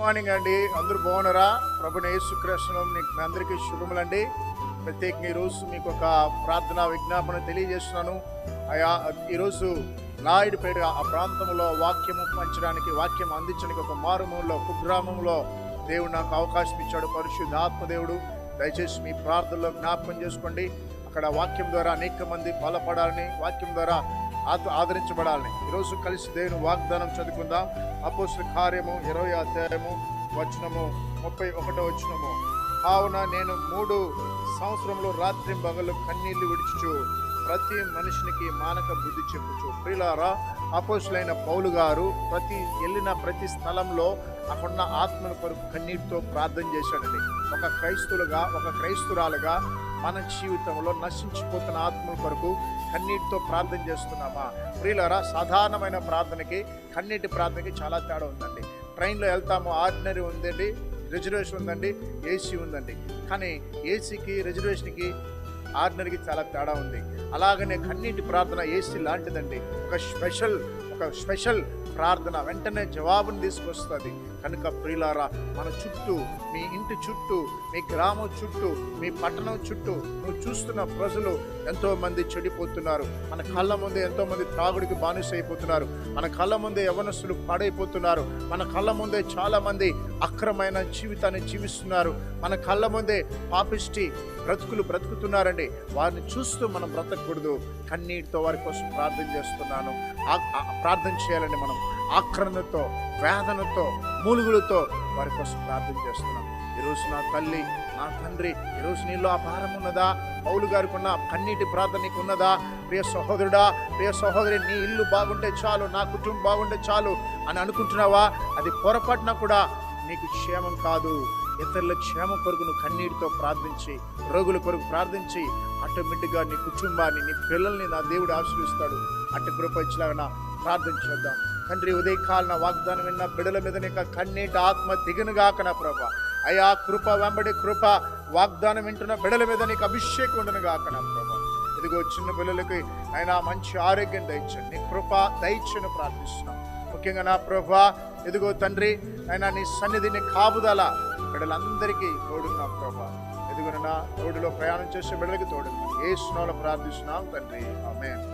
Morning అండి. అందరూ బాగున్నారా? ప్రభు యేసుకృష్ణం మీకు మీ అందరికీ శుభములండి. ప్రత్యేకంగా ఈరోజు మీకు ఒక ప్రార్థన విజ్ఞాపన తెలియజేస్తున్నాను. అయా ఈరోజు నాయుడుపేట ఆ ప్రాంతంలో వాక్యము పంచడానికి వాక్యం అందించడానికి ఒక మారుమూలలో కుగ్రామంలో దేవుడు నాకు అవకాశం ఇచ్చాడు. పరిశుద్ధ ఆత్మదేవుడు దయచేసి మీ ప్రార్థనలో జ్ఞాపకం చేసుకోండి. అక్కడ వాక్యం ద్వారా అనేక మంది బలపడాలని వాక్యం ద్వారా ఆదరించబడాలని. ఈరోజు కలిసి దేవుని వాగ్దానం చదువుకుందాం. అపోస్తుల కార్యము ఇరవై అధ్యాయము వచనము ముప్పై ఒకటో వచనము. కావున నేను మూడు సంవత్సరంలో రాత్రి పగలు కన్నీళ్ళు విడిచుచు ప్రతి మనిషినికి మానక బుద్ధి చెప్పుచు. ప్రిలారా అపోసులైన పౌలు గారు ప్రతి వెళ్ళిన ప్రతి స్థలంలో అక్కడున్న ఆత్మల కొరకు కన్నీటితో ప్రార్థన చేశాడండి. ఒక క్రైస్తులుగా ఒక క్రైస్తురాలుగా మన జీవితంలో నశించిపోతున్న ఆత్మల కొరకు కన్నీటితో ప్రార్థన చేస్తున్నామా? ప్రియులరా సాధారణమైన ప్రార్థనకి కన్నీటి ప్రార్థనకి చాలా తేడా ఉందండి. ట్రైన్లో వెళ్తాము ఆర్డినరీ ఉందండి రిజర్వేషన్ ఉందండి ఏసీ ఉందండి. కానీ ఏసీకి రిజర్వేషన్కి ఆర్డినరీకి చాలా తేడా ఉంది. అలాగనే కన్నీటి ప్రార్థన ఏసీ లాంటిదండి. ఒక స్పెషల్ ఒక స్పెషల్ ప్రార్థన వెంటనే జవాబుని తీసుకొస్తుంది. కనుక ప్రియులారా మన చుట్టూ మీ ఇంటి చుట్టూ మీ గ్రామం చుట్టూ మీ పట్టణం చుట్టూ నువ్వు చూస్తున్న ప్రజలు ఎంతోమంది చెడిపోతున్నారు. మన కళ్ళ ముందే ఎంతోమంది త్రాగుడికి బానిస అయిపోతున్నారు మన కళ్ళ ముందే యవనస్తులు పాడైపోతున్నారు. మన కళ్ళ ముందే చాలామంది అక్రమైన జీవితాన్ని జీవిస్తున్నారు. మన కళ్ళ ముందే పాపిష్టి బ్రతుకులు బ్రతుకుతున్నారండి. వారిని చూస్తూ మనం బ్రతకూడదు. కన్నీటితో వారి కోసం ప్రార్థన చేస్తున్నాను. ఆ- ప్రార్థన చేయాలండి మనం ఆక్రమణతో వేదనతో మూలుగులతో వారి కోసం ప్రార్థన చేస్తున్నాం. ఈరోజు నా తల్లి నా తండ్రి ఈరోజు నీలో ఆ భారం ఉన్నదా? పౌలు గారికి ఉన్న కన్నీటి ప్రార్థన నీకు ఉన్నదా? ప్రియ సహోదరుడా ప్రియ సహోదరి నీ ఇల్లు బాగుంటే చాలు నా కుటుంబం బాగుంటే చాలు అని అనుకుంటున్నావా? అది పొరపాటున కూడా? నీకు క్షేమం కాదు. ఇతరుల క్షేమ కొరకును కన్నీటితో ప్రార్థించి రోగుల కొరకు ప్రార్థించి ఆటోమేటిక్గా నీ కుటుంబాన్ని నీ పిల్లల్ని నా దేవుడు ఆశ్రయిస్తాడు అటు కృప ఇచ్చిలాగా ప్రార్థన చేద్దాం. తండ్రి ఉదయకాలన వాగ్దానం విన్న బిడల మీద నీకు కన్నీటి ఆత్మ దిగునుగాక నా ప్రభ. అయా కృప వెంబడి కృప వాగ్దానం వింటున్న బిడల మీద నీకు అభిషేకం ఉండను గాక నా ప్రభ. ఇదిగో చిన్న పిల్లలకి ఆయన మంచి ఆరోగ్యం దయచండి. నీ కృప దయచని ప్రార్థిస్తున్నాం. ముఖ్యంగా నా ప్రభా ఇదిగో తండ్రి ఆయన నీ సన్నిధిని కాపుదల బిడ్డలందరికీ తోడు నా ప్రభా. ఎదుగున రోడ్డులో ప్రయాణం చేసే బిడ్డలకి తోడు ఏ స్నోలో ప్రార్థిస్తున్నాం తండ్రి. ఆమె